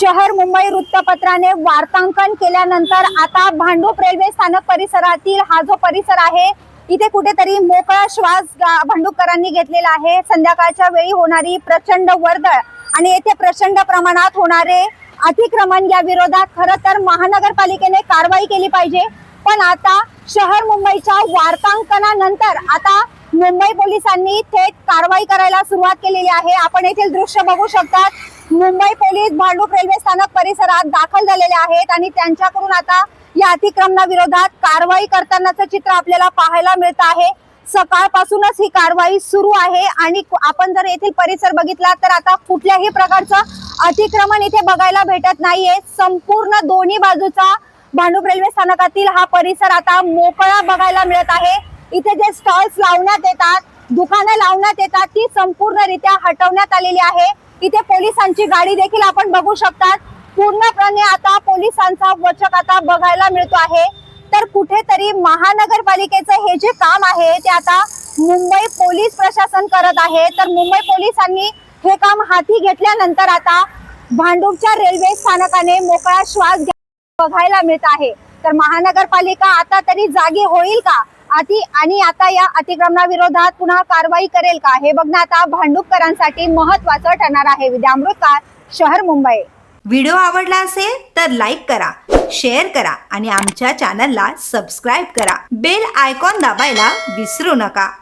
शहर मुंबई वृत्तपत्राने वार्तांकन केल्यानंतर आता भांडूप रेल्वे स्थानक परिसरातील हा जो परिसर आहे इथे कुठेतरी मोकळा श्वास गा- भांडूपकरांनी घेतलेला आहे. संध्याकाळच्या वेळी होणारी प्रचंड वर्दळ आणि येथे प्रचंड प्रमाणात होणारे अतिक्रमण या विरोधात खरं तर महानगरपालिकेने कारवाई केली पाहिजे. पण आता शहर मुंबईच्या वार्तांकनानंतर आता मुंबई पोलिसांनी थेट कारवाई करायला सुरुवात केलेली आहे. आपण येथील दृश्य बघू शकतात. मुंबई पोलीस भांडूप रेल्वे स्थानक परिसरात दाखल झालेले आहेत आणि त्यांच्याकडून आता या अतिक्रमणाविरोधात कारवाई करतानाचं चित्र आपल्याला पाहायला मिळत आहे. सकाळपासूनच ही कारवाई सुरू आहे आणि आपण जर येथील परिसर बघितला तर आता कुठल्याही प्रकारचं अतिक्रमण इथे बघायला भेटत नाहीये. संपूर्ण दोन्ही बाजूचा भांडूप रेल्वे स्थानकातील हा परिसर आता मोकळा बघायला मिळत आहे. इथे जे स्टॉल्स लावण्यात येतात दुकानं लावण्यात येतात ती संपूर्णरित्या हटवण्यात आलेली आहे. इथे पोलिसांची गाडी देखील आपण बघू शकतात. पूर्णपणे आता पोलिसांचा वचक आता बघायला मिळतो आहे. तर कुठेतरी महानगरपालिकेचं हे जे काम आहे ते आता मुंबई पोलीस प्रशासन करत आहे. तर मुंबई पोलिसांनी हे काम हाती घेतल्यानंतर आता भांडूपच्या रेल्वे स्थानकाने मोकळा श्वास घ्या बघायला मिळत आहे. तर महानगरपालिका आता तरी जागी होईल का? आधी आणि आता या अतिक्रमणाविरोधात पुन्हा कारवाई करेल का? हे बघणं आता भांडुपकरांसाठी महत्वाचं ठरणार आहे. विद्यामृतकार शहर मुंबई. व्हिडिओ आवडला असेल तर लाईक करा शेअर करा आणि आमच्या चॅनलला सबस्क्राईब करा. बेल आयकॉन दाबायला विसरू नका.